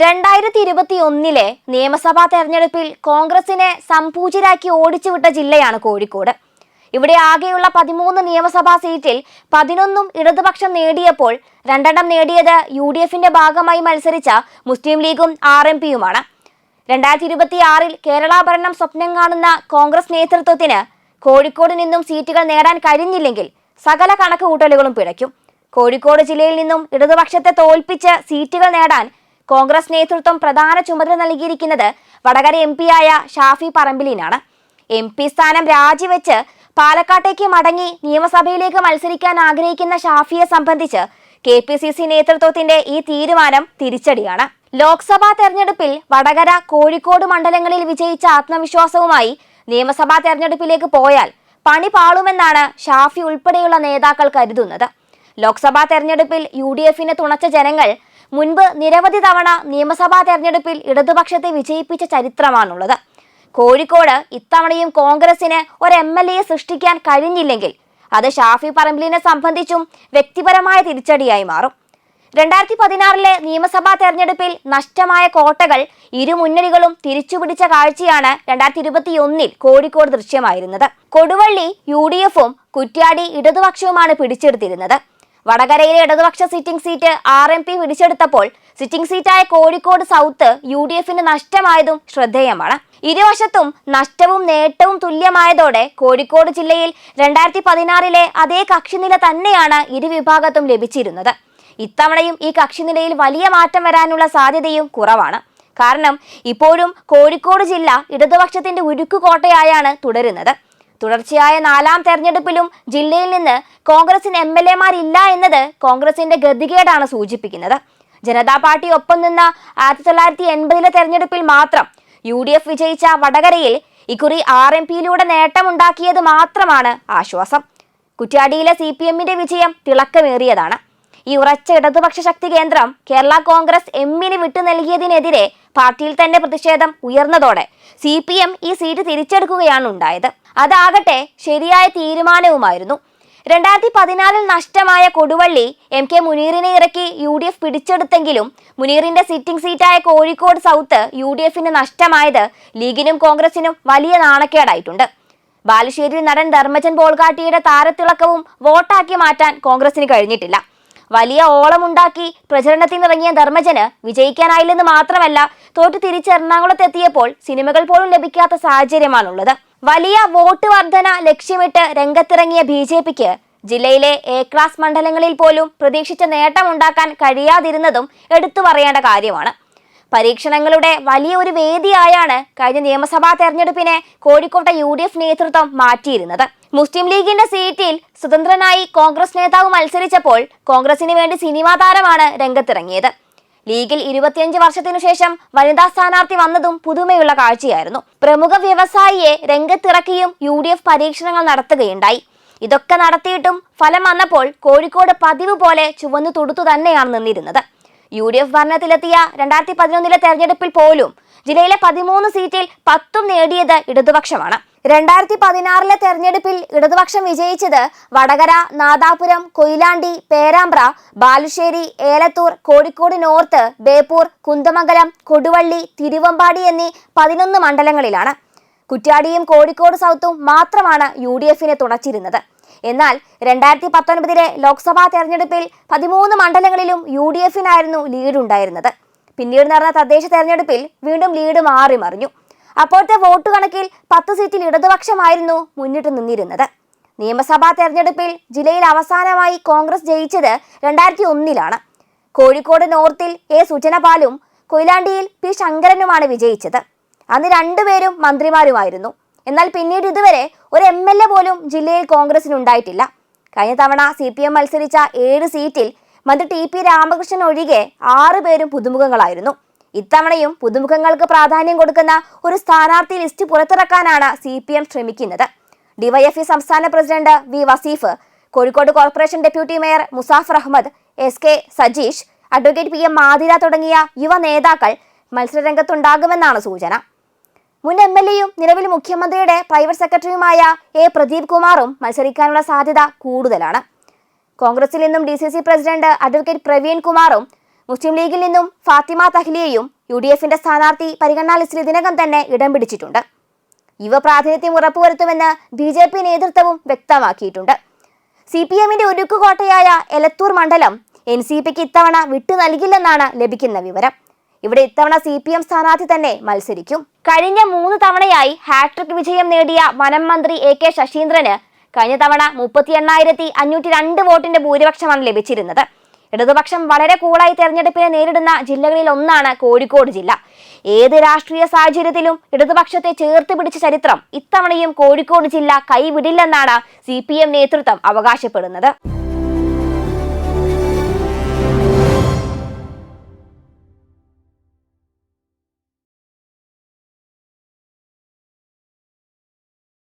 രണ്ടായിരത്തി ഇരുപത്തി ഒന്നിലെ നിയമസഭാ തെരഞ്ഞെടുപ്പിൽ കോൺഗ്രസിനെ സംപൂജിരാക്കി ഓടിച്ചുവിട്ട ജില്ലയാണ് കോഴിക്കോട്. ഇവിടെ ആകെയുള്ള പതിമൂന്ന് നിയമസഭാ സീറ്റിൽ പതിനൊന്നും ഇടതുപക്ഷം നേടിയപ്പോൾ രണ്ടെണ്ണം നേടിയത് യു ഡി എഫിന്റെ ഭാഗമായി മത്സരിച്ച മുസ്ലിം ലീഗും ആർ എം പിയുമാണ്. രണ്ടായിരത്തി ഇരുപത്തി ആറിൽ കേരള ഭരണം സ്വപ്നം കാണുന്ന കോൺഗ്രസ് നേതൃത്വത്തിന് കോഴിക്കോട് നിന്നും സീറ്റുകൾ നേടാൻ കഴിഞ്ഞില്ലെങ്കിൽ സകല കണക്ക് കൂട്ടലുകളും പിഴയ്ക്കും. കോഴിക്കോട് ജില്ലയിൽ നിന്നും ഇടതുപക്ഷത്തെ തോൽപ്പിച്ച് സീറ്റുകൾ നേടാൻ കോൺഗ്രസ് നേതൃത്വം പ്രധാന ചുമതല നൽകിയിരിക്കുന്നത് വടകര എം പിയായ ഷാഫി പറമ്പിലിനാണ്. എം പി സ്ഥാനം രാജിവെച്ച് പാലക്കാട്ടേക്ക് മടങ്ങി നിയമസഭയിലേക്ക് മത്സരിക്കാൻ ആഗ്രഹിക്കുന്ന ഷാഫിയെ സംബന്ധിച്ച് കെ പി സി സി നേതൃത്വത്തിന്റെ ഈ തീരുമാനം തിരിച്ചടിയാണ്. ലോക്സഭാ തെരഞ്ഞെടുപ്പിൽ വടകര കോഴിക്കോട് മണ്ഡലങ്ങളിൽ വിജയിച്ച ആത്മവിശ്വാസവുമായി നിയമസഭാ തെരഞ്ഞെടുപ്പിലേക്ക് പോയാൽ പണി പാളുമെന്നാണ് ഷാഫി ഉൾപ്പെടെയുള്ള നേതാക്കൾ കരുതുന്നത്. ലോക്സഭാ തെരഞ്ഞെടുപ്പിൽ യു ഡി എഫിനെ തുണച്ച ജനങ്ങൾ മുൻപ് നിരവധി തവണ നിയമസഭാ തെരഞ്ഞെടുപ്പിൽ ഇടതുപക്ഷത്തെ വിജയിപ്പിച്ച ചരിത്രമാണുള്ളത്. കോഴിക്കോട് ഇത്തവണയും കോൺഗ്രസിന് ഒരു എം എൽ എയെ സൃഷ്ടിക്കാൻ കഴിഞ്ഞില്ലെങ്കിൽ അത് ഷാഫി പറമ്പിലിനെ സംബന്ധിച്ചും വ്യക്തിപരമായ തിരിച്ചടിയായി മാറും. രണ്ടായിരത്തി പതിനാറിലെ നിയമസഭാ തെരഞ്ഞെടുപ്പിൽ നഷ്ടമായ കോട്ടകൾ ഇരു മുന്നണികളും തിരിച്ചുപിടിച്ച കാഴ്ചയാണ് രണ്ടായിരത്തി ഇരുപത്തി ഒന്നിൽ കോഴിക്കോട് ദൃശ്യമായിരുന്നത്. കൊടുവള്ളി യു ഡി എഫും കുറ്റ്യാടി ഇടതുപക്ഷവുമാണ് പിടിച്ചെടുത്തിരുന്നത്. വടകരയിലെ ഇടതുപക്ഷ sitting seat R M P പിടിച്ചെടുത്തപ്പോൾ sitting സീറ്റായ കോഴിക്കോട് സൗത്ത് യു ഡി എഫിന് നഷ്ടമായതും ശ്രദ്ധേയമാണ്. ഇരുവശത്തും നഷ്ടവും നേട്ടവും തുല്യമായതോടെ കോഴിക്കോട് ജില്ലയിൽ രണ്ടായിരത്തി പതിനാറിലെ അതേ കക്ഷിനില തന്നെയാണ് ഇരുവിഭാഗത്തും ലഭിച്ചിരുന്നത്. ഇത്തവണയും ഈ കക്ഷിനിലയിൽ വലിയ മാറ്റം വരാനുള്ള സാധ്യതയും കുറവാണ്. കാരണം ഇപ്പോഴും കോഴിക്കോട് ജില്ല ഇടതുപക്ഷത്തിന്റെ ഉരുക്കുകോട്ടയായാണ് തുടരുന്നത്. തുടർച്ചയായ നാലാം തെരഞ്ഞെടുപ്പിലും ജില്ലയിൽ നിന്ന് കോൺഗ്രസിന് എം എൽ എമാരില്ല എന്നത് കോൺഗ്രസിന്റെ ഗതികേടാണ് സൂചിപ്പിക്കുന്നത്. ജനതാ പാർട്ടി ഒപ്പം നിന്ന ആയിരത്തി തൊള്ളായിരത്തി എൺപതിലെ തെരഞ്ഞെടുപ്പിൽ മാത്രം യു ഡി എഫ് വിജയിച്ച വടകരയിൽ ഇക്കുറി ആർ എം പിയിലൂടെ നേട്ടമുണ്ടാക്കിയത് മാത്രമാണ് ആശ്വാസം. കുറ്റ്യാടിയിലെ സി പി എമ്മിന്റെ വിജയം തിളക്കമേറിയതാണ്. ഈ ഉറച്ച ഇടതുപക്ഷ ശക്തി കേന്ദ്രം കേരള കോൺഗ്രസ് എമ്മിന് വിട്ടു നൽകിയതിനെതിരെ പാർട്ടിയിൽ തന്നെ പ്രതിഷേധം ഉയർന്നതോടെ സി ഈ സീറ്റ് തിരിച്ചെടുക്കുകയാണ് ഉണ്ടായത്. അതാകട്ടെ ശരിയായ തീരുമാനവുമായിരുന്നു. രണ്ടായിരത്തി പതിനാലിൽ നഷ്ടമായ കൊടുവള്ളി എം കെ മുനീറിനെ ഇറക്കി യു ഡി എഫ് പിടിച്ചെടുത്തെങ്കിലും മുനീറിന്റെ സിറ്റിംഗ് സീറ്റായ കോഴിക്കോട് സൗത്ത് യു ഡി എഫിന് നഷ്ടമായത് ലീഗിനും കോൺഗ്രസിനും വലിയ നാണക്കേടായിട്ടുണ്ട്. ബാലുശ്ശേരിയിൽ നടൻ ധർമ്മജൻ ബോൾഗാട്ടിയുടെ താരത്തിളക്കവും വോട്ടാക്കി മാറ്റാൻ കോൺഗ്രസിന് കഴിഞ്ഞിട്ടില്ല. വലിയ ഓളമുണ്ടാക്കി പ്രചരണത്തിനിറങ്ങിയ ധർമ്മജന് വിജയിക്കാനായില്ലെന്ന് മാത്രമല്ല തോറ്റു തിരിച്ച് എറണാകുളത്തെത്തിയപ്പോൾ സിനിമകൾ പോലും ലഭിക്കാത്ത സാഹചര്യമാണുള്ളത്. വലിയ വോട്ട് വർധന ലക്ഷ്യമിട്ട് രംഗത്തിറങ്ങിയ ബി ജെ പിക്ക് ജില്ലയിലെ എ ക്ലാസ് മണ്ഡലങ്ങളിൽ പോലും പ്രതീക്ഷിച്ച നേട്ടമുണ്ടാക്കാൻ കഴിയാതിരുന്നതും എടുത്തു പറയേണ്ട കാര്യമാണ്. പരീക്ഷണങ്ങളുടെ വലിയ ഒരു വേദിയായാണ് കഴിഞ്ഞ നിയമസഭാ തെരഞ്ഞെടുപ്പിനെ കോഴിക്കോട്ടെ യു ഡി എഫ് നേതൃത്വം മാറ്റിയിരുന്നത്. മുസ്ലിം ലീഗിന്റെ സീറ്റിൽ സ്വതന്ത്രനായി കോൺഗ്രസ് നേതാവ് മത്സരിച്ചപ്പോൾ കോൺഗ്രസിന് വേണ്ടി സിനിമാ താരമാണ് രംഗത്തിറങ്ങിയത്. ലീഗിൽ ഇരുപത്തിയഞ്ച് വർഷത്തിനു ശേഷം വനിതാ സ്ഥാനാർത്ഥി വന്നതും പുതുമയുള്ള കാഴ്ചയായിരുന്നു. പ്രമുഖ വ്യവസായിയെ രംഗത്തിറക്കിയും യു ഡി എഫ് പരീക്ഷണങ്ങൾ നടത്തുകയുണ്ടായി. ഇതൊക്കെ നടത്തിയിട്ടും ഫലം വന്നപ്പോൾ കോഴിക്കോട് പതിവ് പോലെ ചുവന്നു തൊടുത്തു തന്നെയാണ് നിന്നിരുന്നത്. യു ഡി എഫ് ഭരണത്തിലെത്തിയ രണ്ടായിരത്തി പതിനൊന്നിലെ തെരഞ്ഞെടുപ്പിൽ പോലും ജില്ലയിലെ പതിമൂന്ന് സീറ്റിൽ പത്തും നേടിയത് ഇടതുപക്ഷമാണ്. രണ്ടായിരത്തി പതിനാറിലെ തെരഞ്ഞെടുപ്പിൽ ഇടതുപക്ഷം വിജയിച്ചത് വടകര നാദാപുരം കൊയിലാണ്ടി പേരാമ്പ്ര ബാലുശ്ശേരി ഏലത്തൂർ കോഴിക്കോട് നോർത്ത് ബേപ്പൂർ കുന്തമംഗലം കൊടുവള്ളി തിരുവമ്പാടി എന്നീ പതിനൊന്ന് മണ്ഡലങ്ങളിലാണ്. കുറ്റ്യാടിയും കോഴിക്കോട് സൗത്തും മാത്രമാണ് യു ഡി എഫിനെ തുണച്ചിരുന്നത്. എന്നാൽ രണ്ടായിരത്തി പത്തൊൻപതിലെ ലോക്സഭാ തെരഞ്ഞെടുപ്പിൽ പതിമൂന്ന് മണ്ഡലങ്ങളിലും യു ഡി എഫിനായിരുന്നു ലീഡുണ്ടായിരുന്നത്. പിന്നീട് നടന്ന തദ്ദേശ തെരഞ്ഞെടുപ്പിൽ വീണ്ടും ലീഡ് മാറി മറിഞ്ഞു അപ്പോഴത്തെ വോട്ട് കണക്കിൽ പത്ത് സീറ്റിൽ ഇടതുപക്ഷമായിരുന്നു മുന്നിട്ട് നിന്നിരുന്നത്. നിയമസഭാ തെരഞ്ഞെടുപ്പിൽ ജില്ലയിൽ അവസാനമായി കോൺഗ്രസ് ജയിച്ചത് രണ്ടായിരത്തി ഒന്നിലാണ് കോഴിക്കോട് നോർത്തിൽ എ സുജനപാലും കൊയിലാണ്ടിയിൽ പി ശങ്കരനുമാണ് വിജയിച്ചത്. അന്ന് രണ്ടുപേരും മന്ത്രിമാരുമായിരുന്നു. എന്നാൽ പിന്നീട് ഇതുവരെ ഒരു എം എൽ എ പോലും ജില്ലയിൽ കോൺഗ്രസിന് ഉണ്ടായിട്ടില്ല കഴിഞ്ഞ തവണ സി പി എം മത്സരിച്ച ഏഴ് സീറ്റിൽ മന്ത്രി ടി പി രാമകൃഷ്ണൻ ഒഴികെ ആറ് പേരും പുതുമുഖങ്ങളായിരുന്നു. ഇത്തവണയും പുതുമുഖങ്ങൾക്ക് പ്രാധാന്യം കൊടുക്കുന്ന ഒരു സ്ഥാനാർത്ഥി ലിസ്റ്റ് പുറത്തിറക്കാനാണ് സി പി എം ശ്രമിക്കുന്നത്. ഡിവൈഎഫ്ഇ സംസ്ഥാന president V Vaseef Kozhikode corporation deputy mayor Musafar Ahammed S K Sajeesh advocate P M Mathira തുടങ്ങിയ യുവ നേതാക്കൾ മത്സരരംഗത്തുണ്ടാകുമെന്നാണ് സൂചന. മുൻ എം എൽ എയും നിലവിൽ മുഖ്യമന്ത്രിയുടെ പ്രൈവറ്റ് സെക്രട്ടറിയുമായ എ പ്രദീപ് കുമാറും മത്സരിക്കാനുള്ള സാധ്യത കൂടുതലാണ്. കോൺഗ്രസിൽ നിന്നും D C C president advocate Praveen കുമാറും മുസ്ലിം ലീഗിൽ നിന്നും ഫാത്തിമ തഹ്ലിയെയും യു ഡി എഫിന്റെ സ്ഥാനാർത്ഥി പരിഗണനാ ലിസ്റ്റിൽ ഇതിനകം തന്നെ ഇടം പിടിച്ചിട്ടുണ്ട്. യുവ പ്രാതിനിധ്യം ഉറപ്പുവരുത്തുമെന്ന് ബി ജെ പി നേതൃത്വവും വ്യക്തമാക്കിയിട്ടുണ്ട്. സി പി എമ്മിന്റെ ഉരുക്കുകോട്ടയായ എലത്തൂർ മണ്ഡലം എൻ സി പിക്ക് ഇത്തവണ വിട്ടു നൽകില്ലെന്നാണ് ലഭിക്കുന്ന വിവരം. ഇവിടെ ഇത്തവണ സി പി എം സ്ഥാനാർത്ഥി തന്നെ മത്സരിക്കും. കഴിഞ്ഞ മൂന്ന് തവണയായി ഹാട്രിക് വിജയം നേടിയ വനം മന്ത്രി എ കെ ശശീന്ദ്രന് കഴിഞ്ഞ തവണ മുപ്പത്തി എണ്ണായിരത്തി അഞ്ഞൂറ്റി രണ്ട് വോട്ടിന്റെ ഭൂരിപക്ഷമാണ് ലഭിച്ചിരുന്നത്. ഇടതുപക്ഷം വളരെ കൂളായി തെരഞ്ഞെടുപ്പിനെ നേരിടുന്ന ജില്ലകളിൽ ഒന്നാണ് കോഴിക്കോട് ജില്ല. ഏത് രാഷ്ട്രീയ സാഹചര്യത്തിലും ഇടതുപക്ഷത്തെ ചേർത്ത് പിടിച്ച ചരിത്രം ഇത്തവണയും കോഴിക്കോട് ജില്ല കൈവിടില്ലെന്നാണ് സി നേതൃത്വം അവകാശപ്പെടുന്നത്.